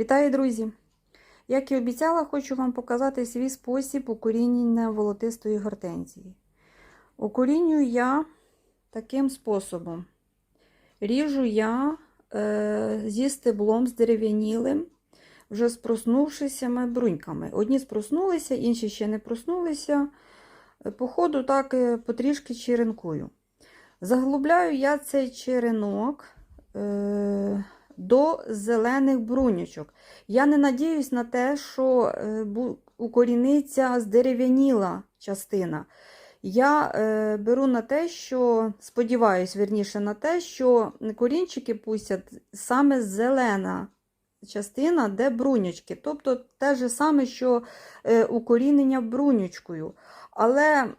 Вітаю, друзі! Як і обіцяла, хочу вам показати свій спосіб укорінення волотистої гортензії. Укорінюю я таким способом. Ріжу я е, зі стеблом, з дерев'янілим, вже з проснувшися бруньками. Одні спроснулися, інші ще не проснулися. По ходу так е, потрішки черенкую. Заглубляю я цей черенок. Е, до зелених брунючок. Я не надіюсь на те, що е, укоріниться здерев'яніла частина. Я е, беру на те, що сподіваюся, верніше на те, що корінчики пустять саме зелена частина, де брунючки. Тобто те ж саме, що е, укорінення брунючкою. Але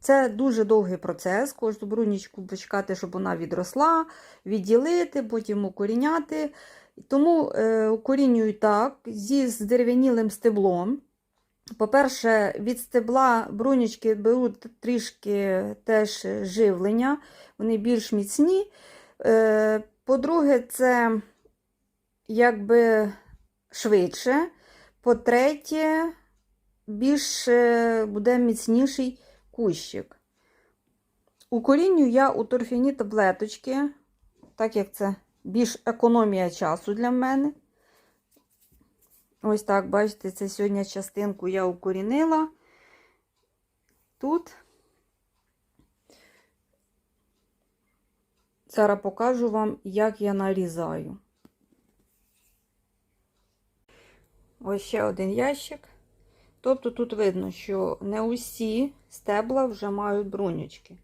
це дуже довгий процес. Кожну брунічку почекати, щоб вона відросла, відділити, потім укоріняти. Тому е, укорінюю так, зі здерев'янілим стеблом. По-перше, від стебла брунічки беруть трішки теж живлення, вони більш міцні. Е, по-друге, це якби швидше. По-третє, більш буде міцніший кущик. Укорінюю я у торфяні таблеточки, так як це більш економія часу для мене. Ось так, бачите, це сьогодні частинку я укорінила. Тут. Зараз покажу вам, як я нарізаю. Ось ще один ящик. Тобто тут видно, що не усі стебла вже мають брунючки.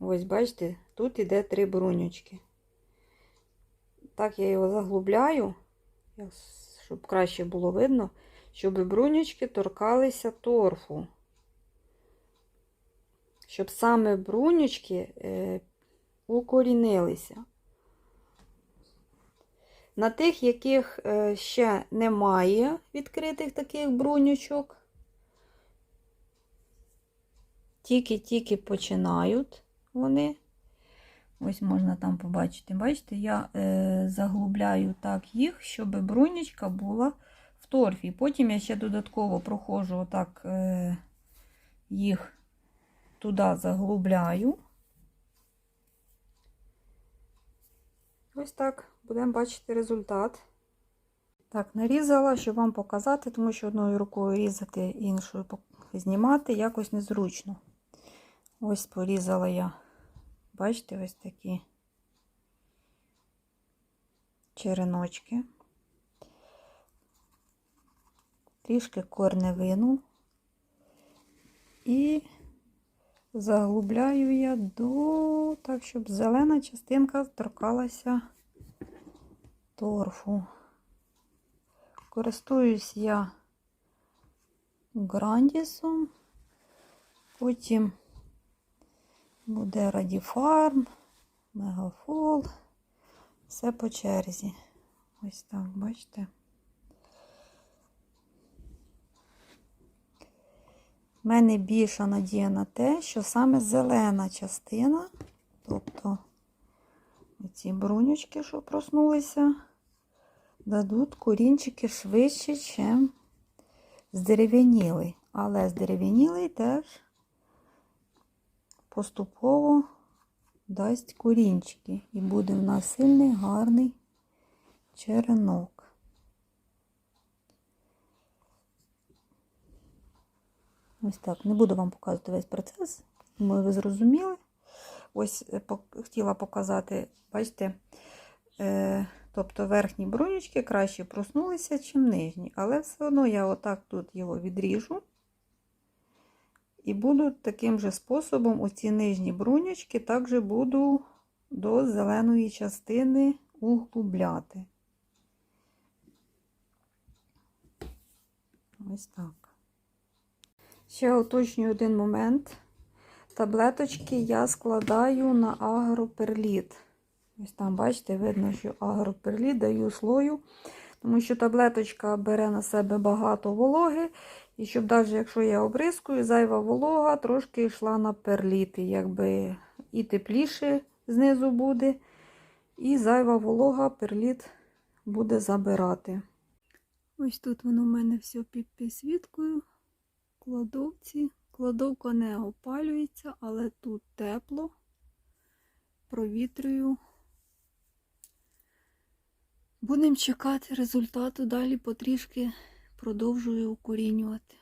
Ось, бачите, тут іде три брунючки. Так я його заглубляю, щоб краще було видно, щоб брунючки торкалися торфу. Щоб саме брунючки е, укорінилися. На тих, яких е, ще немає відкритих таких брунючок, тільки-тільки починають вони. Ось можна там побачити. Бачите, я е, заглубляю так їх, щоб брунючка була в торфі. Потім я ще додатково проходжу отак е, їх туди заглубляю. Ось так будемо бачити результат. Так, нарізала, щоб вам показати, тому що одною рукою різати, іншою знімати якось незручно. Ось порізала я, бачите, ось такі череночки. Трішки корневину і заглубляю я до так, щоб зелена частинка торкалася торфу. Користуюсь я грандісом, потім буде Радіфарм, Мегафол, все по черзі. Ось так, бачите. У мене більша надія на те, що саме зелена частина, тобто ці брунючки, що проснулися, дадуть корінчики швидше, ніж здерев'янілий. Але здерев'янілий теж поступово дасть корінчики. І буде в нас сильний, гарний черенок. Ось так. Не буду вам показувати весь процес, ми ви зрозуміли. Ось е, хотіла показати, бачите, е, тобто верхні брунючки краще проснулися, ніж нижні. Але все одно я отак тут його відріжу. І буду таким же способом оці нижні брунючки також буду до зеленої частини углубляти. Ось так. Ще уточнюю один момент. Таблеточки я складаю на агроперліт. Ось там, бачите, видно, що агроперліт даю слою, тому що таблеточка бере на себе багато вологи. І щоб, навіть якщо я обрискую, зайва волога трошки йшла на перліт. Якби і тепліше знизу буде, І зайва волога перліт буде забирати. Ось тут воно в мене все під підсвіткою. Кладовці. Кладовка не опалюється, але тут тепло. Провітрюю. Будемо чекати результату. Далі потрішки продовжую укорінювати.